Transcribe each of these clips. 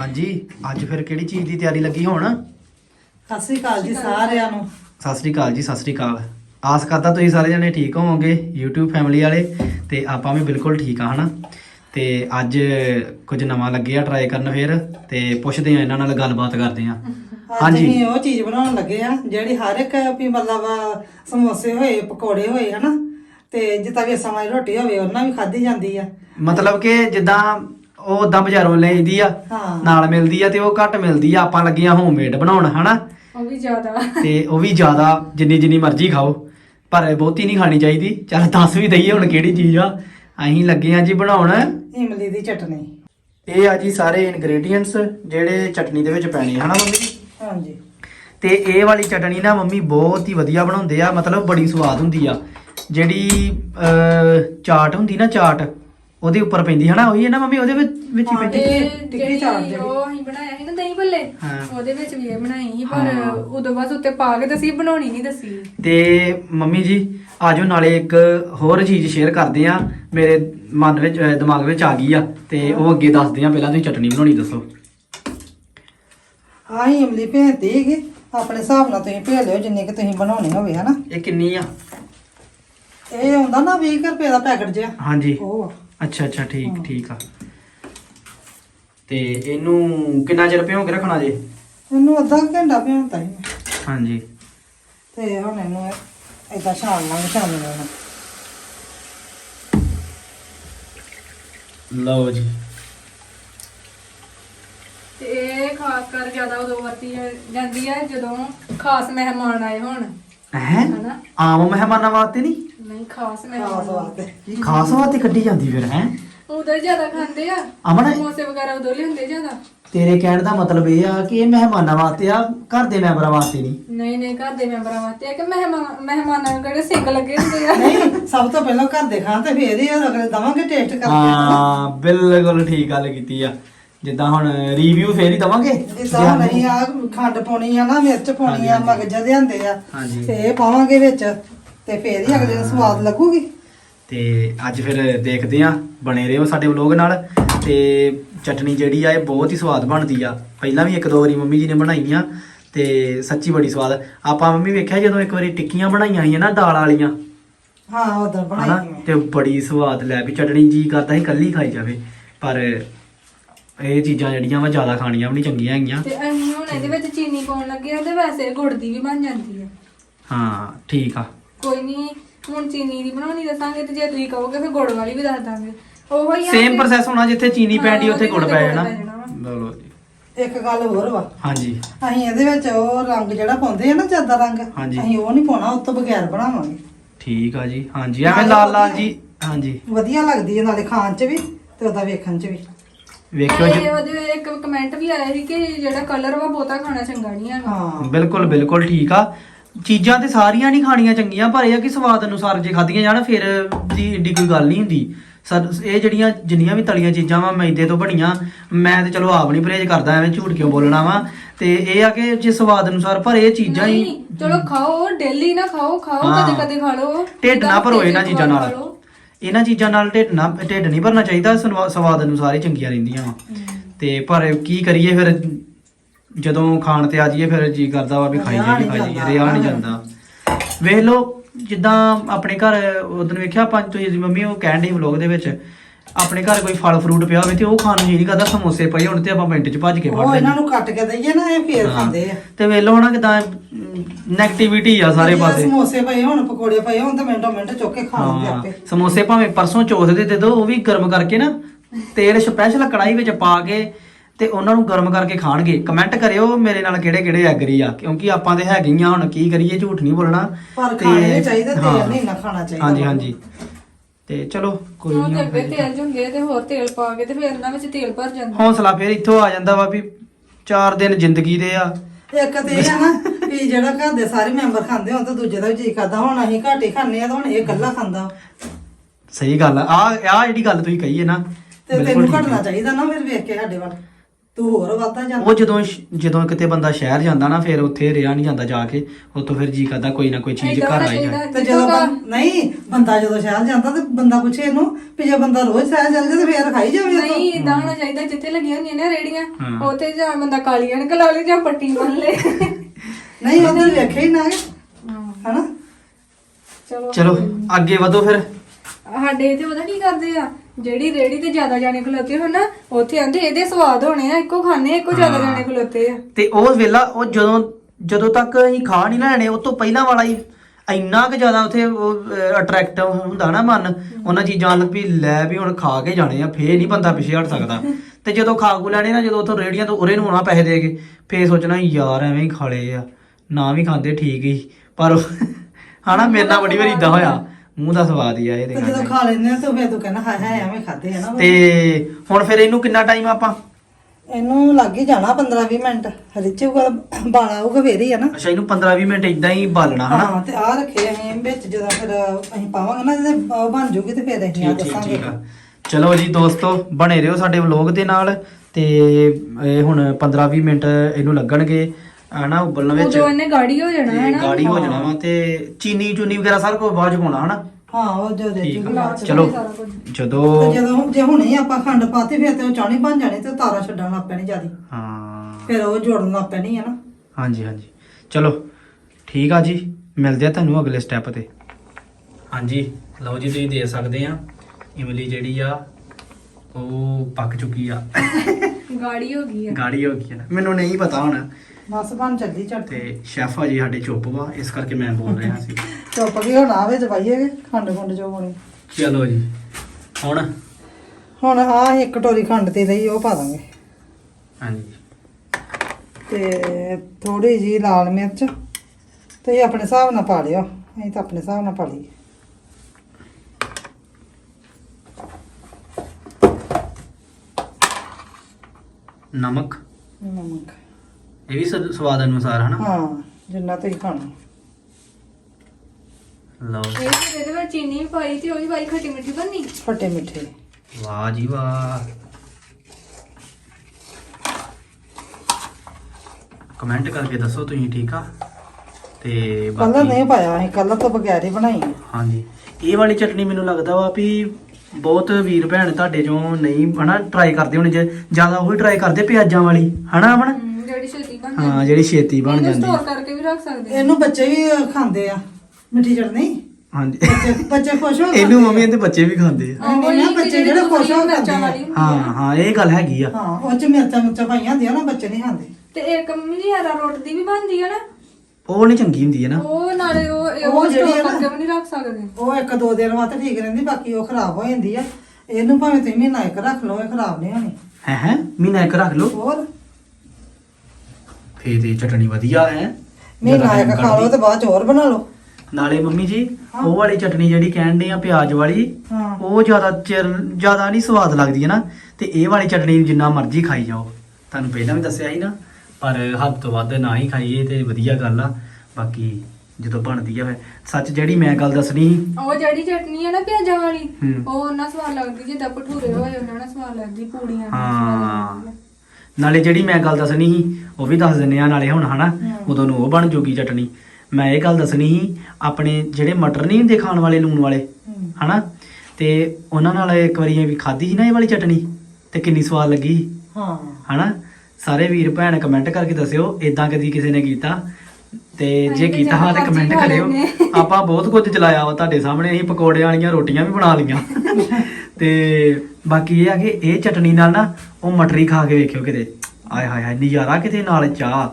ਹਾਂਜੀ ਅੱਜ ਫਿਰ ਕਿਹੜੀ ਚੀਜ਼ ਦੀ ਤਿਆਰੀ ਲੱਗੀ ਹੋਣ? ਸਤਿ ਸ੍ਰੀ ਅਕਾਲ ਜੀ ਸਾਰਿਆਂ ਨੂੰ। ਸਤਿ ਸ੍ਰੀ ਅਕਾਲ ਜੀ ਸਤਿ ਸ੍ਰੀ ਅਕਾਲ। ਆਸ ਕਰਦਾ ਤੁਸੀਂ ਸਾਰੇ ਜਣੇ ਠੀਕ ਹੋਵੋਗੇ YouTube ਫੈਮਿਲੀ ਵਾਲੇ ਤੇ ਆਪਾਂ ਵੀ ਬਿਲਕੁਲ ਠੀਕ ਆ ਹਨਾ? ਤੇ ਅੱਜ ਕੁਝ ਨਵਾਂ ਲੱਗੇ ਆ ਟਰਾਈ ਕਰਨ ਫਿਰ ਤੇ ਪੁੱਛਦੇ ਆ ਇਹਨਾਂ ਨਾਲ ਗੱਲਬਾਤ ਕਰਦੇ ਆ ਹਾਂਜੀ। ਅਸੀਂ ਉਹ ਚੀਜ਼ ਬਣਾਉਣ ਲੱਗੇ ਆ ਜਿਹੜੀ ਹਰ ਇੱਕ ਵੀ ਮਤਲਬ ਸਮੋਸੇ ਹੋਏ ਪਕੌੜੇ ਹੋਏ ਹਨਾ? ਤੇ ਜਿੱਦਾਂ ਵੀ ਸਮਾਂ ਰੋਟੀ ਹੋਵੇ ਉਹਨਾਂ ਵੀ ਖਾਧੀ ਜਾਂਦੀ ਆ। ਮਤਲਬ ਕਿ ਜਿੱਦਾਂ ਉਹ ਉਦਾਂ ਬਾਜ਼ਾਰੋਂ ਲੈਂਦੀ ਆ ਹਾਂ। ਨਾਲ ਮਿਲਦੀ ਆ ਤੇ ਉਹ ਘੱਟ ਮਿਲਦੀ ਆ ਆਪਾਂ ਲੱਗੀਆਂ ਹੋਮਮੇਡ ਬਣਾਉਣ ਹਨਾ? ਉਹ ਵੀ ਜ਼ਿਆਦਾ। ਤੇ ਉਹ ਵੀ ਜ਼ਿਆਦਾ ਜਿੰਨੀ ਜਿੰਨੀ ਮਰਜ਼ੀ ਖਾਓ ਪਰ ਬਹੁਤੀ ਨਹੀਂ ਖਾਣੀ ਚਾਹੀਦੀ। ਚੱਲ ਦੱਸ ਵੀ ਦਈਏ ਹੁਣ ਕਿਹੜੀ ਚੀਜ਼ ਆ। ਅਸੀਂ ਲੱਗੇ ਆ ਜੀ ਬਣਾਉਣ। ਇਮਲੀ ਦੀ ਚਟਨੀ। ਇਹ ਆ ਜੀ ਸਾਰੇ ਇਨਗਰੀਡੀਅੰਟਸ ਜਿਹੜੇ ਚਟਨੀ ਦੇ ਵਿੱਚ ਪੈਣੇ ਹਨਾ ਮੰਮੀ? ਹਾਂਜੀ। ਤੇ ਇਹ ਵਾਲੀ ਚਟਨੀ ਨਾ ਮੰਮੀ ਬਹੁਤ ਹੀ ਵਧੀਆ ਬਣਾਉਂਦੇ ਆ ਮਤਲਬ ਬੜੀ ਸਵਾਦ ਹੁੰਦੀ ਆ। ਜਿਹੜੀ ਚਾਟ ਹੁੰਦੀ ਨਾ ਚਾਟ ਉਹਦੇ ਉੱਪਰ ਪੈਂਦੀ ਹਨਾ? ਉਹੀ ਹੈ ਨਾ ਮੰਮੀ ਉਹਦੇ ਵਿੱਚ ਵਿੱਚ ਹੀ ਪੈਂਦੀ। ਤੇ ਟਿੱਕੀ ਜਿਹੜੀ ਚਾਟ ਦੇ ਉਹ ਅਸੀਂ ਬਣਾਇਆ ਸੀ ਨਾ ਦਹੀਂ ਭੱਲੇ ਹਾਂ। ਉਹਦੇ ਵਿੱਚ ਵੀ ਇਹ ਬਣਾਈ ਸੀ ਪਰ। ਉਦੋਂ ਬਸ ਉੱਤੇ ਪਾ ਕੇ ਦਸੀ ਬਣਾਉਣੀ ਨਹੀਂ ਦੱਸੀ। ਤੇ ਮੰਮੀ ਜੀ ਆਜੋ ਨਾਲੇ ਇੱਕ ਹੋਰ ਚੀਜ਼ ਸ਼ੇਅਰ ਕਰਦੇ ਆ ਮੇਰੇ ਮਨ ਵਿੱਚ ਅਹ, ਦਿਮਾਗ ਵਿੱਚ ਆ ਗਈ ਆ ਤੇ ਉਹ ਅੱਗੇ ਦੱਸਦੇ ਆ ਪਹਿਲਾਂ ਤੁਸੀਂ ਚਟਨੀ ਬਣਾਉਣੀ ਦੱਸੋ। ਆਹ ਹੀ ਇਮਲੀ ਭੇਜਦੀ ਹੈਗੀ ਆਪਣੇ ਹਿਸਾਬ ਨਾਲ ਤੁਸੀਂ ਭੇਜ ਲਿਓ ਜਿੰਨੀ ਕਿ ਤੁਸੀਂ ਬਣਾਉਣੀ ਹੋਵੇ ਹਨਾ। ਇਹ ਕਿੰਨੀ ਆ? ਇਹ ਹੁੰਦਾ ਨਾ 20 ਕੁ ਰੁਪਏ ਦਾ ਪੈਕਟ ਜਿਹਾ। ਹਾਂਜੀ। ਉਹ ਆ। ਅੱਛਾ ਅੱਛਾ ਠੀਕ ਠੀਕ ਆ। ਤੇ ਇਹਨੂੰ ਕਿੰਨਾ ਚਿਰ ਭਿਓ ਕੇ ਰੱਖਣਾ ਜੇ? ਇਹਨੂੰ ਅੱਧਾ ਘੰਟਾ ਭਿਉਂਤਾ ਮੈਂ। ਹਾਂਜੀ। ਤੇ ਹੁਣ ਇਹਨੂੰ ਏਦਾਂ ਛਾਣ ਲਾਂਗੇ ਛਾਣ ਲਾਂਗੇ ਲਓ ਜੀ। ਤੇ ਇਹ ਖਾਸ ਕਰ ਜ਼ਿਆਦਾ ਉਦੋਂ ਵਰਤੀ ਜਾ- ਜਾਂਦੀ ਹੈ ਜਦੋਂ ਖਾਸ ਮਹਿਮਾਨ ਆਏ ਹੋਣ। ਹੈ? ਹਨਾ? ਆਮ ਮਹਿਮਾਨਾਂ ਵਾਸਤੇ ਨਹੀਂ ਨਹੀਂ ਖਾਸ ਖਾਸ ਮਹਿਮਾਨ ਵਾਸਤੇ। ਖਾਸ ਵਾਸਤੇ ਕੱਢੀ ਜਾਂਦੀ ਫਿਰ ਹੈ? ਉਦੋਂ ਹੀ ਜ਼ਿਆਦਾ ਖਾਂਦੇ ਆ। ਅਮਨ ਸਮੋਸੇ ਵਗੈਰਾ ਉਦੋਂ ਲਿਆਉਂਦੇ ਜ਼ਿਆਦਾ। ਤੇਰੇ ਕਹਿਣ ਦਾ ਮਤਲਬ ਇਹ ਆ ਕਿ ਇਹ ਮਹਿਮਾਨਾਂ ਵਾਸਤੇ ਆ ਘਰ ਦੇ ਮੈਂਬਰਾਂ ਵਾਸਤੇ ਨਹੀਂ? ਨਹੀਂ ਨਹੀਂ ਘਰ ਦੇ ਮੈਂਬਰਾਂ ਵਾਸਤੇ ਆ ਕਿ ਮਹਿਮਾਨ ਮਹਿਮਾਨਾਂ ਨੂੰ ਕਿਹੜੇ ਸਿੰਗ ਲੱਗੇ ਹੁੰਦੇ ਆ? ਨਹੀਂ ਸਭ ਤੋਂ ਪਹਿਲਾਂ ਘਰ ਦੇ ਖਾਂ ਤੇ ਫੇਰ ਹੀ ਅਗਲੇ ਦਵਾਂਗੇ ਟੇਸਟ ਕਰਕੇ। ਹਾਂ ਬਿਲਕੁਲ ਠੀਕ ਗੱਲ ਕੀਤੀ ਆ। ਜਿੱਦਾਂ ਹੁਣ ਰਿਵਿਊ ਫੇਰ ਹੀ ਦਵਾਂਗੇ? ਜਿੱਦਾਂ ਅਸੀਂ ਆ ਖੰਡ ਪਾਉਣੀ ਆ ਨਾ ਮਿਰਚ ਪਾਉਣੀ ਆ ਮਗਜ ਲਿਆਂਦੇ ਆ। ਹਾਂਜੀ। ਤੇ ਇਹ ਪਾਵਾਂਗੇ ਵਿੱਚ। ਤੇ ਫੇਰ ਹੀ ਅਗਲੇ ਨੂੰ ਸਵਾਦ ਲੱਗੂਗੀ। ਤੇ ਅੱਜ ਫਿਰ ਦੇਖਦੇ ਆ ਬਣੇ ਰਹੋ ਸਾਡੇ ਵਲੋਗ ਨਾਲ। ਤੇ ਚਟਨੀ ਜਿਹੜੀ ਆ ਇਹ ਬਹੁਤ ਹੀ ਸਵਾਦ ਬਣਦੀ ਆ। ਪਹਿਲਾਂ ਵੀ ਇੱਕ ਦੋ ਵਾਰੀ ਮੰਮੀ ਜੀ ਨੇ ਬਣਾਈਆਂ ਤੇ ਸੱਚੀ ਬੜੀ ਸਵਾਦ। ਆਪਾਂ ਮੰਮੀ ਵੇਖਿਆ ਜਦੋਂ ਇੱਕ ਵਾਰੀ ਟਿੱਕੀਆਂ ਬਣਾਈਆਂ ਸੀ ਨਾ ਦਾਲ ਵਾਲੀਆਂ? ਹਾਂ ਉਧਰ ਹਨਾ? ਬਣਾਈ ਤੇ ਬੜੀ ਸਵਾਦ ਲੈ ਵੀ ਚਟਣੀ ਜੀ ਕਰਦਾ ਸੀ ਕੱਲੀ ਖਾਈ ਜਾਵੇ। ਪਰ ਇਹ ਚੀਜ਼ਾਂ ਜਿਹੜੀਆਂ ਵਾ ਜ਼ਿਆਦਾ ਖਾਣੀਆਂ ਵੀ ਨਹੀਂ ਚੰਗੀਆਂ ਹੈਗੀਆਂ। ਤੇ ਅਸੀਂ ਹੁਣ ਇਹਦੇ ਵਿੱਚ ਚੀਨੀ ਪਾਉਣ ਲੱਗੇ ਆ ਤੇ ਵੈਸੇ ਗੁੜ ਦੀ ਵੀ ਬਣ ਜਾਂਦੀ ਆ। ਹਾਂ ਠੀਕ ਆ। ਕੋਈ ਨਹੀਂ ਹੁਣ ਚੀਨੀ ਦੀ ਬਣਾਉਣੀ ਦੱਸਾਂਗੇ ਤੇ ਜੇ ਤੁਸੀਂ ਕਹੋਗੇ ਫਿਰ ਗੁੜ ਵਾਲੀ ਵੀ ਦੱਸ ਦਾਂਗੇ। ਉਹੋ ਹੀ ਆ ਸੇਮ ਕਿ- ਪ੍ਰੋਸੈਸ ਹੋਣਾ ਜਿੱਥੇ ਚੀਨੀ ਹਾਂ, ਪੈਂਦੀ ਉੱਥੇ ਗੁੜ ਪੈ ਜਾਣਾ। ਵਾ। ਲਓ ਜੀ। ਇੱਕ ਗੱਲ ਹੋਰ ਵਾ। ਹਾਂਜੀ। ਅਸੀਂ ਇਹਦੇ ਵਿੱਚ ਉਹ ਰੰਗ ਜਿਹੜਾ ਪਾਉਂਦੇ ਆ ਨਾ ਜ਼ਿਆਦਾ ਰੰਗ ਹਾਂਜੀ। ਅਸੀਂ ਉਹ ਨਹੀਂ ਪਾਉਣਾ ਉਸ ਤੋਂ ਬਗੈਰ ਬਣਾਵਾਂਗੇ। ਠੀਕ ਆ ਜੀ ਹਾਂਜੀ। ਐਵੇਂ ਲਾਲ ਲਾਲ ਜੀ ਹਾਂਜੀ। ਵਧੀਆ ਲੱਗਦੀ ਹੈ ਨਾਲੇ ਖਾਣ 'ਚ ਵੀ ਤੇ ਉਹਦਾ ਵੇਖਣ 'ਚ ਵੀ। ਵੇਖਿਓ ਜੀ। ਤੇ ਉਹਦੇ ਇੱਕ ਕਮੈਂਟ ਵੀ ਆਇਆ ਸੀ ਕਿ ਜਿਹੜਾ ਕਲਰ ਵਾ ਬਹੁਤਾ ਖਾਣਾ ਚੰਗਾ ਨਹੀਂ ਹੈਗਾ। ਹਾਂ। ਬਿਲਕੁਲ ਬਿਲਕੁਲ ਠੀਕ ਆ। ਚੀਜ਼ਾਂ ਤੇ ਸਾਰੀਆਂ ਨਹੀਂ ਖਾਣੀਆਂ ਚੰਗੀਆਂ ਪਰ ਇਹ ਆ ਕਿ ਸਵਾਦ ਅਨੁਸਾਰ ਜੇ ਖਾਧੀਆਂ ਜਾਣ ਫਿਰ ਦੀ ਏਡੀ ਕੋਈ ਗੱਲ ਨਹੀਂ ਹੁੰਦੀ। ਸਰ ਇਹ ਜਿਹੜੀਆਂ ਜਿੰਨੀਆਂ ਵੀ ਤਲੀਆਂ ਚੀਜ਼ਾਂ ਵਾ ਮੈਦੇ ਤੋਂ ਬਣੀਆਂ ਮੈਂ ਤੇ ਚਲੋ ਆਪ ਨਹੀਂ ਪਰਹੇਜ ਕਰਦਾ ਐਵੇਂ ਝੂਠ ਕਿਉਂ ਬੋਲਣਾ ਵਾ? ਤੇ ਇਹ ਆ ਕਿ ਜੇ ਸਵਾਦ ਅਨੁਸਾਰ ਪਰ ਇਹ ਚੀਜ਼ਾਂ ਹੀ ਨਹੀਂ ਚਲੋ ਖਾਓ ਡੇਲੀ ਨਾ ਖਾਓ ਖਾਓ ਹਾਂ। ਕਦੇ ਕਦੇ ਖਾ ਲਓ। ਢਿੱਡ ਨਾ ਭਰੋ ਇਹਨਾਂ ਚੀਜ਼ਾਂ ਨਾਲ। ਇਹਨਾਂ ਚੀਜ਼ਾਂ ਨਾਲ ਢਿੱਡ ਨਾ ਢਿੱਡ ਨਹੀਂ ਭਰਨਾ ਚਾਹੀਦਾ ਸਨਵਾ- ਸਵਾਦ ਅਨੁਸਾਰ ਹੀ ਚੰਗੀਆਂ ਰਹਿੰਦੀਆਂ ਵਾ। ਤੇ ਪਰ ਕੀ ਕਰੀਏ ਫਿਰ? ਜਦੋਂ ਖਾਣ ਤੇ ਆ ਜਾਈਏ ਫਿਰ ਜੀ ਕਰਦਾ ਵਾ ਵੀ ਖਾਈ ਜਾਈਏ ਖਾਈ। ਜਾਈਏ ਰਿਹਾ ਨਹੀਂ ਜਾਂਦਾ। ਵੇਖ ਲਓ ਜਿੱਦਾਂ ਆਪਣੇ ਘਰ ਉਦੋਂ ਵੇਖਿਆ ਪੰਜ ਤੁਸੀਂ ਮੰਮੀ ਉਹ ਕਹਿਣ ਡਈ ਵਲੋਗ ਦੇ ਵਿੱਚ ਆਪਣੇ ਘਰ ਕੋਈ ਫਲ ਫਰੂਟ ਪਿਆ ਹੋਵੇ ਤੇ ਉਹ ਖਾਣ ਨੂੰ ਜੀ ਨਹੀਂ ਕਰਦਾ ਸਮੋਸੇ ਪਏ ਹੋਣ ਤੇ ਆਪਾਂ ਮਿੰਟ 'ਚ ਭੱਜ ਕੇ ਫੜ ਉਹ ਲੈਂਦੇ। ਇਹਨਾਂ ਨੂੰ ਕੱਟ ਕੇ ਦਈਏ ਨਾ ਇਹ ਫੇਰ। ਖਾਂਦੇ ਆ। ਤੇ ਵੇਖ ਲਓ ਹਣਾ ਕਿਦਾਂ ਨੈਗੇਟਿਵਿਟੀ ਆ ਸਾਰੇ ਪਾਸੇ। ਸਮੋਸੇ ਪਏ ਹੋਣ ਪਕੌੜੇ ਪਏ ਹੋਣ ਤਾਂ ਮਿੰਟੋ ਮਿੰਟ ਚੁੱਕ ਕੇ ਖਾ ਹਾਂ ਆਪੇ ਸਮੋਸੇ ਭਾਵੇਂ ਪਰਸੋਂ ਚੌਥ ਦੇ ਦੇ ਦੋ ਉਹ ਵੀ ਗਰਮ ਕਰਕੇ ਨਾ ਤੇਲ ਸਪੈਸ਼ਲ ਕੜਾਈ ਵਿੱਚ ਪਾ ਕੇ ਤੇ ਉਹਨਾਂ ਨੂੰ ਗਰਮ ਕਰਕੇ ਖਾਣਗੇ। ਕਮੈਂਟ ਕਰਿਓ ਮੇਰੇ ਨਾਲ ਕਿਹੜੇ ਕਿਹੜੇ ਐਗਰੀ ਆ। ਕਿਉਂਕਿ ਆਪਾਂ ਤੇ ਹੈਗੇ ਹੀ ਆ ਹੁਣ ਕੀ ਕਰੀਏ ਝੂਠ ਨਹੀਂ ਬੋਲਣਾ। ਪਰ ਤੇ- ਖਾਣੇ ਚਾਹੀਦੇ। ਤੇਲ ਨਹੀਂ ਨਾ ਖਾਣਾ ਚਾਹੀਦਾ। ਹਾਂਜੀ ਹਾਂਜੀ। ਤੇ ਚਲੋ ਕੋਈ ਤੇ ਨਹੀਂ ਅੱਗੇ ਤੇਲ ਆ ਤੇ ਹੋਰ ਤੇਲ ਪਾ ਕੇ ਤੇ ਫਿਰ ਇਹਨਾਂ ਵਿੱਚ ਤੇਲ ਭਰ ਜਾਂਦਾ। ਹੌਸਲਾ ਫੇਰ ਇੱਥੋਂ ਆ ਜਾਂਦਾ ਵਾ ਵੀ 4 ਦਿਨ ਜ਼ਿੰਦਗੀ ਦੇ ਆ। ਇੱਕ ਤੇ ਇਹ ਆ ਨਾ ਵੀ ਜਿਹੜਾ ਘਰ ਦੇ ਸਾਰੇ ਮੈਂਬਰ ਖਾਂਦੇ ਹੋਣ ਤਾਂ ਦੂਜੇ ਦਾ ਵੀ ਜੀ ਕਰਦਾ ਹੁਣ ਅਸੀਂ ਘੱਟ ਹੀ ਖਾਂਦੇ ਆ ਤਾਂ ਹੁਣ ਇਹ ਇਕੱਲਾ ਖਾਂਦਾ। ਸਹੀ ਗੱਲ ਆ। ਆ ਜਿਹੜੀ ਗੱਲ ਤੁਸੀਂ ਕਹੀ ਹੈ ਨਾ ਤੇ ਤੈਨੂੰ। ਘਟਣਾ ਚਾਹੀਦਾ ਨਾ ਫਿਰ ਵੇਖ ਕੇ ਸਾਡੇ ਵੱਲ। ਤੂੰ ਹੋਰ ਵੱਧਦਾ ਜਾਂਦਾ। ਉਹ ਜਦੋਂ ਸ਼- ਜਦੋਂ ਕਿਤੇ ਬੰਦਾ ਸ਼ਹਿਰ ਜਾਂਦਾ ਨਾ ਫਿਰ ਉੱਥੇ ਰਿਹਾ ਨਹੀਂ ਜਾਂਦਾ ਜਾ ਕੇ। ਉੱਥੋਂ ਫਿਰ ਜੀ ਕਰਦਾ ਕੋਈ ਨਾ ਕੋਈ ਚੀਜ਼ ਏਦਾਂ ਘਰ ਆਈ ਜਾਏ ਚਾਹੀਦਾ, ਤੇ ਜਦੋਂ ਘਰ- ਬੰ- ਨਹੀਂ ਬੰਦਾ ਜਦੋਂ ਸ਼ਹਿਰ ਜਾਂਦਾ ਤੇ ਬੰਦਾ ਪੁੱਛੇ ਇਹਨੂੰ ਵੀ ਜੇ ਬੰਦਾ ਰੋਜ਼ ਸ਼ਹਿਰ ਚੱਲ ਜਾਏ ਤੇ ਫੇਰ ਖਾਈ ਜਾਵੇ। ਨਹੀਂ ਇਦਾਂ ਹੋਣਾ ਚਾਹੀਦਾ ਜਿੱਥੇ ਲੱਗੀਆਂ ਹੁੰਦੀਆਂ ਨੇ ਰੇੜੀਆਂ ਹਾਂ। ਉੱਥੇ ਜਾਂ ਬੰਦਾ ਕਾਲੀ ਅਣਕ ਲਾ ਲੇ ਜਾਂ ਪੱਟੀ ਬੰਨ ਲੇ। ਨਹੀਂ ਉਹਨੇ ਵੇਖਿਆ ਹੀ ਨਾ ਹਨਾ? ਚਲੋ। ਚਲੋ ਅੱਗੇ ਵਧੋ ਫਿਰ। ਸਾਡੇ ਇੱਥੇ ਪਤਾ ਕੀ ਕਰਦੇ ਆ? ਜਿਹੜੀ ਰੇੜੀ ਤੇ ਜ਼ਿਆਦਾ ਜਾਣੇ ਖਲੋਤੇ ਹੋਣ ਨਾ ਉੱਥੇ ਆਂਦੇ ਇਹਦੇ ਸਵਾਦ ਹੋਣੇ ਆ ਇੱਕੋ ਖਾਣੇ ਇੱਕੋ ਜ਼ਿਆਦਾ ਹਾਂ। ਜਾਣੇ ਖਲੋਤੇ ਆ। ਤੇ ਉਹ ਵੇਲਾ ਉਹ ਜਦੋਂ ਜਦੋਂ ਤੱਕ ਅਸੀਂ ਖਾ ਨਹੀਂ ਲੈਣੇ ਉਹ ਤੋਂ ਪਹਿਲਾਂ ਵਾਲਾ ਹੀ ਇੰਨਾ ਕੁ ਜ਼ਿਆਦਾ ਉਥੇ ਅਟਰੈਕਟ ਹੁੰਦਾ ਨਾ ਮਨ ਉਹਨਾਂ ਚੀਜ਼ਾਂ ਵੱਲ ਵੀ ਲੈ ਵੀ ਹੁਣ ਖਾ ਕੇ ਜਾਣੇ ਆ ਫੇਰ ਨਹੀਂ ਬੰਦਾ ਪਿੱਛੇ ਹਟ ਸਕਦਾ। ਤੇ ਜਦੋਂ ਖਾ ਕੂ ਲੈਣੇ ਨਾ ਜਦੋਂ ਉਥੋਂ ਰੇੜੀਆਂ ਤੋਂ ਉਰੇ ਨੂੰ ਆਉਣਾ ਪੈਸੇ ਦੇ ਕੇ ਫੇਰ ਸੋਚਣਾ ਯਾਰ ਐਵੇਂ ਹੀ ਖਾ ਲਏ ਆ ਨਾ ਵੀ ਖਾਂਦੇ ਠੀਕ ਹੀ। ਪਰ ਹਨਾ ਮੇਰੇ ਨਾਲ ਬੜੀ ਵਾਰੀ ਇਦਾਂ ਹੋਇਆ। ਮੂੰਹ ਦਾ ਸਵਾਦ ਹੀ ਆ ਇਹ ਤੇ ਜਦੋਂ ਖਾ ਲੈਂਦੇ ਆ ਤੇ ਫੇਰ ਤੂੰ ਕਹਿੰਦਾ ਹਾਏ ਹਾਏ ਐਵੇਂ ਖਾਦੇ ਆ ਨਾ ਤੇ ਹੁਣ ਫਿਰ ਇਹਨੂੰ ਕਿੰਨਾ ਟਾਈਮ ਆਪਾਂ? ਇਹਨੂੰ ਲੱਗ ਹੀ ਜਾਣਾ 15 20 ਮਿੰਟ। ਰਿਚੂਗਾ ਬਾਲਾ ਆਊਗਾ ਫੇਰ ਹੀ ਆ ਨਾ। ਅੱਛਾ ਇਹਨੂੰ 15 20 ਮਿੰਟ ਇਦਾਂ ਹੀ ਬਾਲਣਾ ਹਨਾ? ਹਾਂ ਤੇ ਆ ਰੱਖੇ ਅਸੀਂ ਵਿੱਚ ਜਦੋਂ ਫਿਰ ਅਸੀਂ ਪਾਵਾਂਗੇ ਨਾ ਉਹ ਬਣ ਜੂਗੀ ਤੇ ਫੇਰ ਅਸੀਂ ਆ ਦੱਸਾਂਗੇ। ਚਲੋ ਜੀ ਦੋਸਤੋ ਬਣੇ ਰਹੋ ਸਾਡੇ ਵਲੌਗ ਦੇ ਨਾਲ ਤੇ ਇਹ ਹੁਣ 15 20 ਮਿੰਟ ਇਹਨੂੰ ਲੱਗਣਗੇ। ਹਨਾ ਉਬਲਣ ਵਿੱਚ ਉਦੋਂ ਇਹਨੇ ਗਾੜੀ ਹੋ ਜਾਣਾ ਹੈ ਤੇ ਨਾ? ਗਾੜੀ ਹੋ ਜਾਣਾ ਵਾ ਤੇ ਚੀਨੀ ਚੂਨੀ ਵਗੈਰਾ ਸਾਰਾ ਕੁਝ ਬਾਅਦ ਚ ਪਾਉਣਾ ਹਨਾ ਹਾਂ ਉਹ ਜੋ ਦੇ ਠੀਕ ਆ। ਚਲੋ। ਜਦੋਂ ਤੇ ਜਦੋਂ ਜੇ ਹੁਣੇ ਹੀ ਆਪਾਂ ਖੰਡ ਪਾਤੀ ਫਿਰ ਤੇ ਉਹ ਚਾਣੀ ਬਣ ਜਾਣੀ ਤੇ ਤਾਰਾ ਛੱਡਣ ਲੱਗ ਪੈਣੀ ਜਿਆਦੀ। ਹਾਂ। ਫਿਰ ਉਹ ਜੋੜਨ ਲੱਗ ਪੈਣੀ ਆ ਨਾ। ਹਾਂਜੀ ਹਾਂਜੀ। ਚਲੋ ਠੀਕ ਆ ਜੀ। ਮਿਲਦੇ ਆ ਤੁਹਾਨੂੰ ਅਗਲੇ ਸਟੈਪ ਤੇ। ਹਾਂਜੀ ਲਓ ਜੀ ਤੁਸੀਂ ਦੇ ਸਕਦੇ ਆ। ਇਮਲੀ ਜਿਹੜੀ ਆ ਉਹ ਪੱਕ ਚੁੱਕੀ ਆ। ਗਾੜੀ ਹੋ ਗਈ ਆ। ਗਾੜੀ ਹੋ ਗਈ ਆ। ਮੈਨੂੰ ਨਹੀਂ ਪਤਾ ਹੁਣ। ਬਸ ਬਣ ਚੱਲੀ ਝਟ। ਤੇ ਸ਼ੈਫ ਆ ਜੀ ਸਾਡੇ ਚੁੱਪ ਵਾ ਇਸ ਕਰਕੇ ਮੈਂ ਬੋਲ ਰਿਹਾ ਸੀ। ਚੁੱਪ ਗਈ ਹੁਣ ਆਵੇ ਦਵਾਈਏ ਖੰਡ ਖੁੰਡ ਜੋ ਹੋਣੀ। ਚਲੋ ਜੀ ਹੁਣ? ਹੁਣ ਆ ਇੱਕ ਕਟੋਰੀ ਖੰਡ ਤੇ ਲਈ ਉਹ ਪਾ ਦਾਂਗੇ। ਹਾਂਜੀ। ਤੇ ਥੋੜੀ ਜੀ ਲਾਲ ਮਿਰਚ ਤੇ ਆਪਣੇ ਹਿਸਾਬ ਨਾਲ ਪਾ ਲਿਓ ਅਸੀਂ ਤਾਂ ਆਪਣੇ ਹਿਸਾਬ ਨਾਲ ਪਾ ਲਈ ਨਮਕ? ਨਮਕ। ਇਹ ਵੀ ਸ- ਸਵਾਦ ਅਨੁਸਾਰ ਹਨਾ? ਹਾਂ ਜਿੰਨਾ ਤੁਸੀਂ ਖਾਣਾ। ਲਓ। ਇਹ ਫਿਰ ਇਹਦੇ ਵਿੱਚ ਚੀਨੀ ਵੀ ਪਾਈ ਤੇ ਉਹ ਵੀ ਪਾਈ ਖੱਟੀ ਮਿੱਠੀ ਬਣਨੀ? ਖੱਟੇ ਮਿੱਠੇ। ਵਾਹ ਜੀ ਵਾਹ। ਕਮੈਂਟ ਕਰਕੇ ਦੱਸੋ ਤੁਸੀਂ ਠੀਕ ਆ? ਤੇ ਕਲਰ ਨਹੀਂ ਪਾਇਆ ਅਸੀਂ ਕਲਰ ਤੋਂ ਬਗੈਰ ਹੀ ਬਣਾਈ ਹੈ ਹਾਂਜੀ। ਇਹ ਵਾਲੀ ਚਟਨੀ ਮੈਨੂੰ ਲੱਗਦਾ ਵਾ ਵੀ ਬਹੁਤ ਵੀਰ ਭੈਣ ਤੁਹਾਡੇ ਚੋਂ ਨਹੀਂ ਹਨਾ ਟਰਾਈ ਕਰਦੇ ਹੋਣੇ ਜੇ ਜ਼ਿਆਦਾ ਉਹੀ ਟਰਾਈ ਕਰਦੇ ਪਿਆਜ਼ਾਂ ਵਾਲੀ ਹਨਾ ਅਮਨ? ਹਮ, ਜਿਹੜੀ ਛੇਤੀ ਬਣ ਹਾਂ ਜਿਹੜੀ ਛੇਤੀ ਬਣ ਜਾਂਦੀ ਸਟੋਰ ਕਰਕੇ ਵੀ ਰੱਖ ਸਕਦੇ ਆ। ਇਹਨੂੰ ਬੱਚੇ ਵੀ ਖਾਂਦੇ ਆ। ਮਿੱਠੀ ਚਟਨੀ। ਹਾਂਜੀ। ਬੱਚੇ ਬੱਚੇ ਖੁਸ਼ ਹੋ ਇਹਨੂੰ ਮੰਮੀ ਇਹਦੇ ਬੱਚੇ ਵੀ ਖਾਂਦੇ ਆ। ਹਾਂ, ਨਾ, ਕਿ ਬੱਚੇ ਜਿਹੜੀ ਖੁਸ਼ ਹੋ ਮਿਰਚਾਂ ਖਾਂਦੇ ਆ। ਵਾਲੀ ਹੁੰਦੀ ਆ। ਹਾਂ ਹਾਂ ਇਹ ਗੱਲ ਹੈਗੀ ਆ। ਹਾਂ ਉਹ ਚ ਮਿਰਚਾਂ ਮਿਰਚਾਂ ਪਾਈਆਂ ਹੁੰਦੀਆਂ ਨਾ ਬੱਚੇ ਨਹੀਂ ਖਾਂਦੇ। ਤੇ ਇੱਕ ਮੰਮੀ ਹਰਾ ਰੋਟ ਦੀ ਵੀ ਬਣਦੀ ਆ ਨਾ? ਉਹ ਨਹੀਂ ਚੰਗੀ ਹੁੰਦੀ ਹੈ ਨਾ। ਉਹ ਨਾਲੇ ਉਹ ਉਹ ਉਹ ਜਿਹੜੀ ਸਟੋਰ ਆ ਨਾ- ਕਰਕੇ ਵੀ ਨਹੀਂ ਰੱਖ ਸਕਦੇ। ਉਹ ਇੱਕ ਦੋ ਦਿਨ ਵਾਸਤੇ ਠੀਕ ਰਹਿੰਦੀ ਬਾਕੀ ਉਹ ਖਰਾਬ ਹੋ ਜਾਂਦੀ ਆ। ਇਹਨੂੰ ਭਾਵੇਂ ਤੁਸੀਂ ਮਹੀਨਾ ਇੱਕ ਰੱਖ ਲਓ ਇਹ ਖਰਾਬ ਨਹੀਂ ਹੋਣੀ। ਹੈ ਹੈ? ਮਹੀਨਾ ਇੱਕ ਰੱਖ ਲਓ? ਹੋਰ? ਫੇਰ ਤੇ ਚਟਣੀ ਵਧੀਆ ਹੈ। ਮਹੀਨਾ ਇੱਕ ਖਾ ਲਓ ਤੇ ਬਾਅਦ ਚ ਹੋਰ ਬਣਾ ਲਓ। ਨਾਲੇ ਮੰਮੀ ਜੀ ਉਹ ਵਾਲੀ ਚਟਨੀ ਜਿਹੜੀ ਕਹਿੰਦੇ ਆ ਪਿਆਜ਼ ਵਾਲੀ ਹਾਂ। ਉਹ ਜ਼ਿਆਦਾ ਚਿਰ ਜ਼ਿਆਦਾ ਨਹੀਂ ਸਵਾਦ ਲੱਗਦੀ ਹੈ ਨਾ। ਤੇ ਇਹ ਵਾਲੀ ਚਟਨੀ ਜਿੰਨਾ ਮਰਜ਼ੀ ਖਾਈ ਜਾਓ। ਤੁਹਾਨੂੰ ਪਹਿਲਾਂ ਵੀ ਦੱਸਿਆ ਸੀ ਨਾ ਪਰ ਹੱਦ ਤੋਂ ਵੱਧ ਨਾ ਹੀ ਖਾਈਏ ਤੇ ਵਧੀਆ ਗੱਲ ਆ। ਬਾਕੀ ਜਦੋਂ ਬਣਦੀ ਆ ਫਿਰ ਸੱਚ ਜਿਹੜੀ ਮੈਂ ਗੱਲ ਦੱਸਣੀ ਸੀ। ਉਹ ਜਿਹੜੀ ਚਟਨੀ ਆ ਨਾ ਪਿਆਜ਼ਾਂ ਵਾਲੀ ਹੂੰ। ਉਹ ਉਹਨਾਂ ਸਵਾਦ ਲੱਗਦੀ ਜਿੱਦਾਂ ਭਟੂਰੇ ਹੋਏ ਉਹਨਾਂ ਨਾਲ ਸਵਾਦ ਲੱਗਦੀ ਪੂੜੀਆਂ ਹਾਂ। ਲੱਗਦੀ। ਨਾਲੇ ਜਿਹੜੀ ਮੈਂ ਗੱਲ ਦੱਸਣੀ ਸੀ ਉਹ ਵੀ ਦੱਸ ਦਿੰਨੇ ਆ ਨਾਲੇ ਹੁਣ ਹਨਾ। ਉਦੋਂ ਨੂੰ ਉਹ ਬਣ ਜੂਗੀ ਚਟਨੀ ਮੈਂ ਇਹ ਗੱਲ ਦੱਸਣੀ ਸੀ ਆਪਣੇ ਜਿਹੜੇ ਮਟਰ ਨਹੀਂ ਹੁੰਦੇ ਖਾਣ ਵਾਲੇ ਲੂਣ ਵਾਲੇ। ਹਨਾ? ਤੇ ਉਹਨਾਂ ਨਾਲ ਇੱਕ ਵਾਰੀ ਵੀ ਖਾਧੀ ਸੀ ਨਾ ਇਹ ਵਾਲੀ ਚਟਨੀ ਤੇ ਕਿੰਨੀ ਸਵਾਦ ਲੱਗੀ ਹਾਂ। ਹਨਾ? ਸਾਰੇ ਵੀਰ ਭੈਣ ਕਮੈਂਟ ਕਰਕੇ ਦੱਸਿਓ ਇਦਾਂ ਕਦੀ ਕਿਸੇ ਨੇ ਕੀਤਾ? ਤੇ ਜੇ ਕੀਤਾ ਹਾਂ ਤੇ ਕਮੈਂਟ ਕਰਿਓ। ਆਪਾਂ ਬਹੁਤ ਕੁਝ ਚਲਾਇਆ ਵਾ ਤੁਹਾਡੇ ਸਾਹਮਣੇ ਅਸੀਂ ਪਕੌੜੇ ਵਾਲੀਆਂ ਰੋਟੀਆਂ ਵੀ ਬਣਾ ਲਈਆਂ। ਤੇ ਬਾਕੀ ਇਹ ਆ ਕਿ ਇਹ ਚਟਨੀ ਨਾਲ ਨਾ ਉਹ ਮਟਰੀ ਖਾ ਕੇ ਵੇਖਿਓ ਕਿਤੇ। ਆਏ ਹਾਏ ਹਾਏ ਨਜ਼ਾਰਾ ਕਿਤੇ ਨਾਲ ਚਾਹ।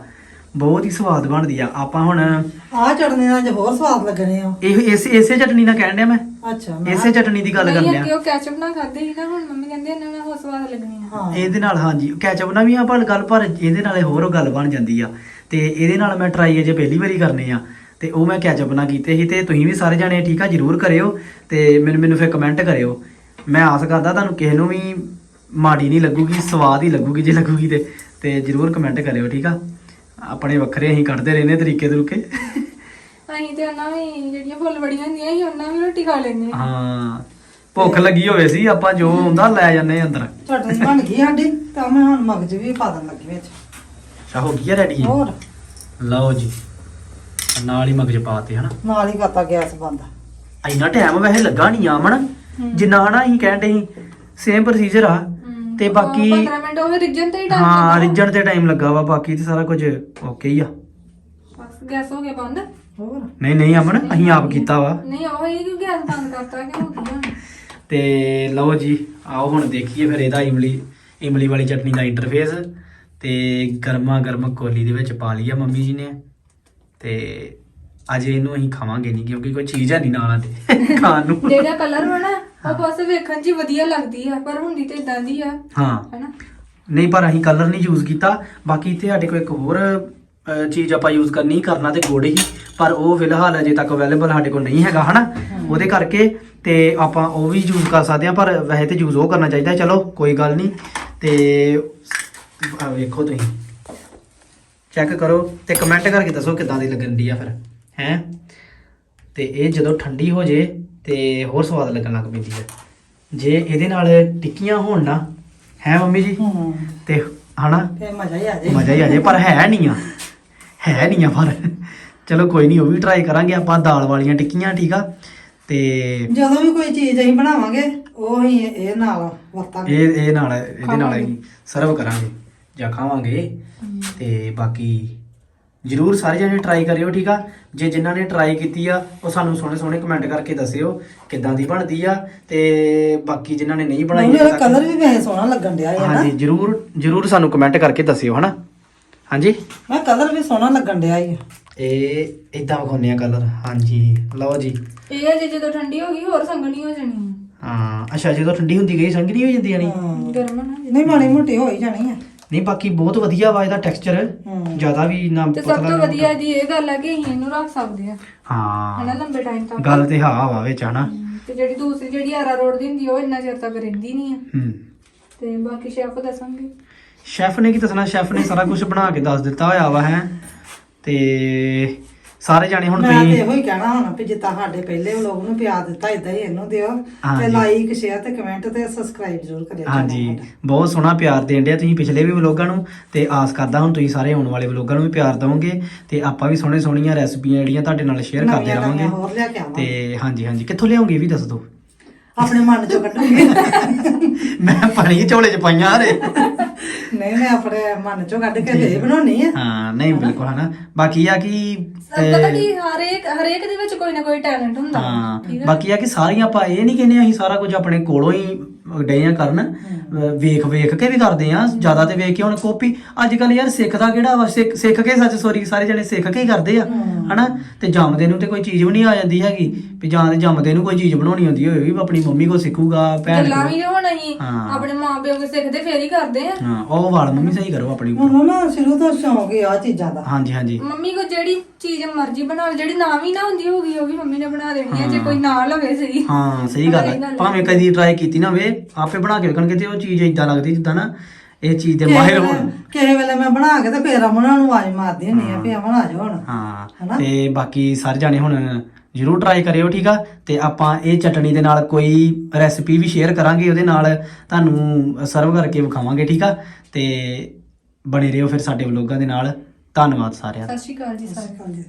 ਬਹੁਤ ਹੀ ਸਵਾਦ ਬਣਦੀ ਆ। ਆਪਾਂ ਹੁਣ ਆਹ ਚਟਨੀ ਨਾਲ ਜੇ ਹੋਰ ਸਵਾਦ ਲੱਗਣੇ ਆ। ਇਹ ਇਸੇ ਇਸੇ ਚਟਨੀ ਨਾਲ ਕਹਿਣ ਡਿਆ ਮੈਂ? ਅੱਛਾ ਮੈਂ ਇਸੇ ਚਟਨੀ ਦੀ ਗੱਲ ਨਹੀਂ ਕਰਨ ਅੱਗੇ ਉਹ ਕੈਚਅਪ ਨਾਲ ਖਾਦੇ ਸੀ ਨਾ ਹੁਣ ਮੰਮੀ ਕਹਿੰਦੇ ਇਹਨਾਂ ਨਾਲ ਹੋਰ ਸਵਾਦ ਲੱਗਣੀ ਆ। ਹਾਂ। ਇਹਦੇ ਨਾਲ ਹਾਂਜੀ। ਕੈਚਅਪ ਨਾਲ ਵੀ ਆ ਪਰ ਗੱਲ ਪਰ ਇਹਦੇ ਨਾਲ ਹੋਰ ਗੱਲ ਬਣ ਜਾਂਦੀ ਆ। ਤੇ ਇਹਦੇ ਨਾਲ ਮੈਂ ਟਰਾਈ ਅਜੇ ਪਹਿਲੀ ਵਾਰੀ ਕਰਨੇ ਆ। ਤੇ ਉਹ ਮੈਂ ਕੈਚਅਪ ਨਾਲ ਕੀਤੇ ਸੀ ਤੇ ਤੁਸੀਂ ਵੀ ਸਾਰੇ ਜਾਣੇ ਠੀਕ ਆ ਜਰੂਰ ਕਰਿਓ। ਤੇ ਮੈਨੂੰ ਮੈਨੂੰ ਫਿਰ ਕਮੈਂਟ ਕਰਿਓ। ਮੈਂ ਆਸ ਕਰਦਾ ਤੁਹਾਨੂੰ ਕਿਸੇ ਨੂੰ ਵੀ ਮਾੜੀ ਨਹੀਂ ਲੱਗੂਗੀ ਸਵਾਦ ਹੀ ਲੱਗੂਗੀ ਜੇ ਲੱਗੂਗੀ ਤੇ ਤੇ ਜਰੂਰ ਕਮੈਂਟ ਕਰਿਓ ਠੀਕ ਆ? ਆਪਣੇ ਵੱਖਰੇ ਅਸੀਂ ਕੱਢਦੇ ਰਹਿੰਦੇ ਤਰੀਕੇ ਤਰੀਕੇ। ਅਸੀਂ ਤੇ ਉਹਨਾਂ ਵੀ ਜਿਹੜੀਆਂ ਫੁੱਲ ਬੜੀਆਂ ਹੁੰਦੀਆਂ ਸੀ ਉਹਨਾਂ ਵੀ ਰੋਟੀ ਖਾ ਲੈਂਦੇ ਆ ਹਾਂ ਭੁੱਖ ਲੱਗੀ ਹੋਵੇ ਸੀ ਆਪਾਂ ਜੋ ਹੁੰਦਾ ਲੈ ਜਾਂਦੇ ਅੰਦਰ। ਚਟਨੀ ਬਣ ਗਈ ਸਾਡੀ ਤਾਂ ਮੈਂ ਹੁਣ ਮਗਜ ਵੀ ਪਾ ਦੇਣ ਲੱਗੀ ਵਿੱਚ। ਅੱਛਾ ਹੋ ਗਈ ਰੈਡੀ ਹੋਰ? ਲਓ ਜੀ ਨਾਲ ਹੀ ਮਗਜ ਪਾਤੇ ਹਨਾ? ਨਾਲ ਹੀ ਕਰਤਾ ਗੈਸ ਬੰਦ। ਇੰਨਾ ਟਾਈਮ ਵੈਸੇ ਲੱਗਾ ਨਹੀਂ ਆਮਣ। ਜਿੰਨਾ ਹਨਾ ਅਸੀਂ ਕਹਿੰਦੇ ਸੀ ਸੇਮ ਪ੍ਰੋਸੀਜਰ ਆ। ਤੇ ਬਾਕੀ 15 ਮਿੰਟ ਉਹ ਰਿਜਨ ਤੇ ਹੀ ਟਾਈਮ ਹਾਂ ਰਿਜਣ ਤੇ ਟਾਈਮ ਲੱਗਾ ਵਾ ਬਾਕੀ ਤੇ ਸਾਰਾ ਕੁਝ ਓਕੇ ਹੀ ਆ। ਬਸ ਗੈਸ ਹੋ ਗਿਆ ਬੰਦ। ਹੋਰ? ਨਹੀਂ ਨਹੀਂ ਅਮਨ ਅਸੀਂ ਆਪ ਕੀਤਾ ਵਾ। ਨਹੀਂ ਉਹ ਹੀ ਕਿਉਂ ਗੈਸ ਬੰਦ ਕਰਤਾ ਕਿ ਹੋ ਗਿਆ। ਤੇ ਲਓ ਜੀ ਆਓ ਹੁਣ ਦੇਖੀਏ ਫਿਰ ਇਹਦਾ ਇਮਲੀ ਇਮਲੀ ਵਾਲੀ ਚਟਨੀ ਦਾ ਇੰਟਰਫੇਸ ਤੇ ਗਰਮਾ ਗਰਮ ਕੋਲੀ ਦੇ ਵਿੱਚ ਪਾ ਲਿਆ ਮੰਮੀ ਜੀ ਨੇ। ਤੇ ਅੱਜ ਇਹਨੂੰ ਅਸੀਂ ਖਾਵਾਂਗੇ ਨਹੀਂ ਕਿਉਂਕਿ ਕੋਈ ਚੀਜ਼ ਹੈ ਨਹੀਂ ਨਾਲ ਤੇ। ਖਾਣ ਨੂੰ। ਜਿਹੜਾ ਕਲਰ ਹੋਣਾ ਉਹ ਬਸ ਵੇਖਣ 'ਚ ਹੀ ਵਧੀਆ ਲੱਗਦੀ ਆ ਪਰ ਹੁੰਦੀ ਤੇ ਇਦਾਂ ਦੀ ਆ ਹਾਂ। ਹੈਨਾ? ਨਹੀਂ ਪਰ ਅਸੀਂ ਕਲਰ ਨਹੀਂ ਯੂਜ਼ ਕੀਤਾ। ਬਾਕੀ ਇੱਥੇ ਸਾਡੇ ਕੋਲ ਇੱਕ ਹੋਰ ਚੀਜ਼ ਆਪਾਂ ਯੂਜ਼ ਕਰਨੀ ਕਰਨਾ ਤੇ ਗੁੜ ਹੀ ਪਰ ਉਹ ਫਿਲਹਾਲ ਅਜੇ ਤੱਕ ਅਵੇਲੇਬਲ ਸਾਡੇ ਕੋਲ ਨਹੀਂ ਹੈਗਾ ਹਨਾ? ਉਹਦੇ ਕਰਕੇ ਤੇ ਆਪਾਂ ਉਹ ਵੀ ਯੂਜ਼ ਕਰ ਸਕਦੇ ਹਾਂ ਪਰ ਵੈਸੇ ਤੇ ਯੂਜ਼ ਉਹ ਕਰਨਾ ਚਾਹੀਦਾ ਚਲੋ ਕੋਈ ਗੱਲ ਨਹੀਂ। ਤੇ ਆਹ ਵੇਖੋ ਤੁਸੀਂ। ਚੈੱਕ ਕਰੋ ਤੇ ਕਮੈਂਟ ਕਰਕੇ ਦੱਸੋ ਕਿਦਾਂ ਦੀ ਲੱਗਣ ਦੀ ਆ ਫਿਰ ਹੈ? ਤੇ ਇਹ ਜਦੋਂ ਠੰਡੀ ਹੋ ਜੇ ਤੇ ਹੋਰ ਸਵਾਦ ਲੱਗਣ ਲੱਗ ਪੈਂਦੀ ਹੈ ਜੇ ਇਹਦੇ ਨਾਲ ਟਿੱਕੀਆਂ ਹੋਣ ਨਾ ਹੈ ਮੰਮੀ ਜੀ? ਹੂੰ। ਤੇ ਹਨਾ? ਫੇ ਮਜ਼ਾ ਹੀ ਆ ਜਾਏ ਮਜ਼ਾ ਹੀ ਆ ਜੇ ਪਰ ਹੈ ਨਹੀਂ ਆ। ਹੈ ਨਹੀਂ ਆ ਪਰ। ਚਲੋ ਕੋਈ ਨਹੀਂ ਉਹ ਵੀ ਟਰਾਈ ਕਰਾਂਗੇ ਆਪਾਂ ਦਾਲ ਵਾਲੀਆਂ ਟਿੱਕੀਆਂ ਠੀਕ ਆ? ਤੇ ਜਦੋਂ ਵੀ ਕੋਈ ਚੀਜ਼ ਅਸੀਂ ਬਣਾਵਾਂਗੇ ਉਹ ਹੀ ਇਹ ਨਾਲ ਵਰਤਾਂਗੇ। ਇਹ ਇਹ ਨਾਲ ਇਹਦੇ ਨਾਲ ਹੀ ਸਰਵ ਕਰਾਂਗੇ ਜਾਂ ਖਾਵਾਂਗੇ। ਤੇ ਬਾਕੀ ਜਰੂਰ ਸਾਰੇ ਜਣੇ ਟਰਾਈ ਕਰਿਓ ਠੀਕ ਆ? ਜੇ ਜਿਨ੍ਹਾਂ ਨੇ ਟਰਾਈ ਕੀਤੀ ਆ ਉਹ ਸਾਨੂੰ ਸੋਹਣੇ ਸੋਹਣੇ ਕਮੈਂਟ ਕਰਕੇ ਦੱਸਿਓ ਕਿੱਦਾਂ ਦੀ ਬਣਦੀ ਆ ਤੇ ਬਾਕੀ ਜਿਨ੍ਹਾਂ ਨੇ ਨਹੀਂ ਬਣਾਈ ਤੱਕ- ਕਲਰ ਵੀ ਵੈਸੇ ਸੋਹਣਾ ਲੱਗਣ ਡਿਆ ਹੈ ਨਾ। ਹਾਂਜੀ ਜਰੂਰ ਜਰੂਰ ਸਾਨੂੰ ਕਮੈਂਟ ਕਰਕੇ ਦੱਸਿਓ ਹਨਾ? ਹਾਂਜੀ? ਮੈਂ ਕਲਰ ਵੀ ਸੋਹਣਾ ਲੱਗਣ ਡਿਆ ਹੀ ਇਹ ਇਦਾਂ ਵਿਖਾਉਂਦੇ ਆ ਕਲਰ ਹਾਂਜੀ ਲਓ ਜੀ। ਇਹ ਅਜੇ ਜਦੋਂ ਠੰਡੀ ਹੋ ਗਈ ਹੋਰ ਸੰਗਣੀ ਹੋ ਜਾਣੀ। ਹਾਂ ਅੱਛਾ ਜਦੋਂ ਠੰਡੀ ਹੁੰਦੀ ਗਈ ਨਹੀਂ ਹੋ ਜਾਂਦੀ ਨਹੀਂ ਆ ਗਰਮ ਨਾ। ਨਹੀਂ ਮਾੜੀ ਮੋਟੀ ਹੋ ਹੀ ਜਾਣੀ ਆ। ਨਹੀਂ ਬਾਕੀ ਬਹੁਤ ਵਧੀਆ ਵਾ ਇਹਦਾ ਟੈਕਸਚਰ ਹੂੰ। ਜ਼ਿਆਦਾ ਵੀ ਨਾ ਤੇ ਸਭ ਤੋਂ ਨਾ ਵਧੀਆ ਦੀ ਇਹ ਗੱਲ ਹੈ ਕਿ ਅਸੀਂ ਇਹਨੂੰ ਰੱਖ ਸਕਦੇ ਆ। ਹਾਂ। ਹਨਾ ਲੰਬੇ ਟਾਈਮ ਤੱਕ। ਗੱਲ ਤੇ ਹਾਂ ਵਾ ਵਿੱਚ ਹਨਾ। ਤੇ ਜਿਹੜੀ ਦੂਸਰੀ ਜਿਹੜੀ ਆਰਾ ਰੋਡ ਦੀ ਹੁੰਦੀ ਆ, ਉਹ ਇੰਨਾ ਚਿਰ ਤੱਕ ਰਹਿੰਦੀ ਨਹੀਂ ਆ। ਹੂੰ। ਤੇ ਬਾਕੀ ਸ਼ੈਫ ਦੱਸਾਂਗੇ ਸ਼ੈਫ ਨੇ ਕੀ ਦੱਸਣਾ? ਸ਼ੈਫ ਨੇ ਸਾਰਾ ਕੁਝ ਬਣਾ ਕੇ ਦੱਸ ਦਿੱਤਾ ਹੋਇਆ ਵਾ ਹੈ। ਤੇ ਸਾਰੇ ਜਾਣੇ ਹੁਣ ਮੈਂ ਤੇ ਤੁਸੀਂ ਇਹੋ ਹੀ ਕਹਿਣਾ ਹੁਣ ਵੀ ਜਿੱਦਾਂ ਸਾਡੇ ਪਹਿਲੇ ਵਲੋਗ ਨੂੰ ਪਿਆਰ ਦਿੱਤਾ ਇਦਾਂ ਹੀ ਇਹਨੂੰ ਦਿਓ ਤੇ ਹਾਂਜੀ। ਲਾਈਕ ਸ਼ੇਅਰ ਤੇ ਕਮੈਂਟ ਤੇ ਸਬਸਕ੍ਰਾਈਬ ਜ਼ਰੂਰ ਕਰਿਓ ਹਾਂਜੀ ਬਹੁਤ ਸੋਹਣਾ ਪਿਆਰ ਦੇਣ ਡਿਆ ਤੁਸੀਂ ਪਿਛਲੇ ਵੀ ਵਲੋਗਾਂ ਨੂੰ ਤੇ ਆਸ ਕਰਦਾ ਹੁਣ ਤੁਸੀਂ ਸਾਰੇ ਆਉਣ ਵਾਲੇ ਵਲੋਗਾਂ ਨੂੰ ਵੀ ਪਿਆਰ ਦਿਓਗੇ ਤੇ ਆਪਾਂ ਵੀ ਸੋਹਣੇ ਸੋਹਣੀਆਂ ਰੈਸਪੀਆਂ ਜਿਹੜੀਆਂ ਤੁਹਾਡੇ ਨਾਲ ਸ਼ੇਅਰ ਕਰਦੇ ਨਵੀਆਂ ਰਵਾਂਗੇ। ਨਵੀਆਂ ਹੋਰ ਲਿਆ ਕੇ ਆਵਾਂਗੇ। ਤੇ ਹਾਂਜੀ ਹਾਂਜੀ। ਕਿੱਥੋਂ ਲਿਆਉਂਗੇ ਇਹ ਵੀ ਦੱਸ ਦਿਓ। ਆਪਣੇ ਮਨ ਚੋਂ ਕੱਢੂਗੇ ਮੈਂ ਪਾਣੀ ਝੋਲੇ ਚ ਪਾਈਆਂ ਹਰੇ। ਨਹੀਂ ਮੈਂ ਆਪਣੇ ਮਨ ਚੋਂ ਕੱਢ ਕੇ ਦੇ ਬਣਾਉਣੀ ਆ। ਹਾਂ ਨਹੀਂ ਬਿਲਕੁਲ ਹਨਾ। ਬਾਕੀ ਆ ਕਿ ਪਤਾ ਕੀ ਹਰੇਕ ਹਰੇਕ ਦੇ ਵਿੱਚ ਕੋਈ ਨਾ ਕੋਈ ਟੈਲੈਂਟ ਹੁੰਦਾ। ਹਾਂ ਬਾਕੀ ਆ ਕਿ ਸਾਰੀਆਂ ਆਪਾਂ ਇਹ ਨਹੀਂ ਕਹਿੰਦੇ ਅਸੀਂ ਸਾਰਾ ਕੁਝ ਆਪਣੇ ਕੋਲੋਂ ਹੀ ਡੇ ਆ ਕਰਨ। ਵੇਖ ਵੇਖ ਕੇ ਵੀ ਕਰਦੇ ਆ ਜ਼ਿਆਦਾ ਤੇ ਵੇਖ ਕੇ ਹੁਣ ਕਾਪੀ ਅੱਜ ਕੱਲ ਯਾਰ ਸਿੱਖਦਾ ਕਿਹੜਾ ਵਾ? ਸਿੱਖ ਸਿੱਖ ਕੇ ਸੱਚ ਸੋਰੀ ਸਾਰੇ ਜਣੇ ਸਿੱਖ ਕੇ ਹੀ ਕਰਦੇ ਆ। ਹਨਾ? ਤੇ ਜੰਮਦੇ ਨੂੰ ਤੇ ਕੋਈ ਚੀਜ਼ ਵੀ ਨਹੀਂ ਆ ਜਾਂਦੀ ਹੈਗੀ। ਵੀ ਜਾਂ ਤੇ ਜੰਮਦੇ ਨੂੰ ਕੋਈ ਚੀਜ਼ ਬਣਾਉਣੀ ਹੁੰਦੀ ਹੋਵੇ ਵੀ ਆਪਣੀ ਮੰਮੀ ਕੋ ਸਿੱਖੂਗਾ ਭੈਣ ਗੱਲਾਂ ਕੋਲ। ਵੀ ਹੁਣ ਅਸੀਂ ਹਾਂ। ਆਪਣੇ ਮਾਪਿਓ ਕੋਲ ਸਿੱਖਦੇ ਫੇਰ ਹੀ ਕਰਦੇ ਆ। ਹਾਂ ਉਹ ਵਾਲ ਮੰਮੀ ਸਹੀ ਕਰੋ ਆਪਣੀ ਮੈਨੂੰ ਨਾ ਸ਼ੁਰੂ ਤੋਂ ਸ਼ੌਂਕ ਹੀ ਆ ਚੀਜ਼ਾਂ ਦਾ। ਹਾਂਜੀ ਹਾਂਜੀ। ਮੰਮੀ ਕੋ ਜਿਹੜੀ ਚੀਜ਼ ਮਰਜ਼ੀ ਬਣਾ ਲਓ, ਜਿਹੜੀ ਨਾ ਵੀ ਨਾ ਹੁੰਦੀ ਹੋਗੀ ਉਹ ਵੀ ਮੰਮੀ ਨੇ ਬਣਾ ਦੇਣੀ ਹੈ ਜੇ ਕੋਈ ਨਾ ਲਵੇ ਸਹੀ। ਹਾਂ ਸਹੀ ਗੱਲ ਹੈ। ਭਾਵੇਂ ਕਦੀ ਟਰਾਈ ਕੀਤੀ ਨਾ ਹੋਵੇ ਆਪੇ ਬਣਾ ਕੇ ਵੇਖਣਗੇ ਤੇ ਉਹ ਚੀਜ਼ ਇਦਾਂ ਲੱਗਦੀ ਜਿੱਦਾਂ ਨਾ ਇਹ ਚੀਜ਼ ਦੇ ਮਾਹਿਰ ਹੋਣ। ਕਿਸੇ ਵੇਲੇ ਮੈਂ ਬਣਾ ਕੇ ਤੇ ਫੇਰ ਅਮਨਾਂ ਨੂੰ ਆਵਾਜ਼ ਮਾਰਦੀ ਹੁੰਦੀ ਆ ਵੀ ਅਮਨ ਆ ਹੁਣ। ਹਾਂ ਹਨਾ? ਤੇ ਬਾਕੀ ਸਾਰੇ ਜਾਣੇ ਹੁਣ ਜਰੂਰ ਟਰਾਈ ਕਰਿਓ, ਠੀਕ ਆ? ਤੇ ਆਪਾਂ ਇਹ ਚਟਣੀ ਦੇ ਨਾਲ ਕੋਈ ਰੈਸਪੀ ਵੀ ਸ਼ੇਅਰ ਕਰਾਂਗੇ ਉਹਦੇ ਨਾਲ, ਤੁਹਾਨੂੰ ਸਰਵ ਕਰਕੇ ਵਿਖਾਵਾਂਗੇ, ਠੀਕ ਆ? ਤੇ ਬਣੇ ਰਹੋ ਫਿਰ ਸਾਡੇ ਵਲੋਗਾਂ ਦੇ ਨਾਲ। ਧੰਨਵਾਦ ਸਾਰਿਆਂ ਦਾ। ਸਤਿ ਸ਼੍ਰੀ ਅਕਾਲ ਜੀ ਸਾਰਿਆਂ ਨੂੰ। ਹਾਂਜੀ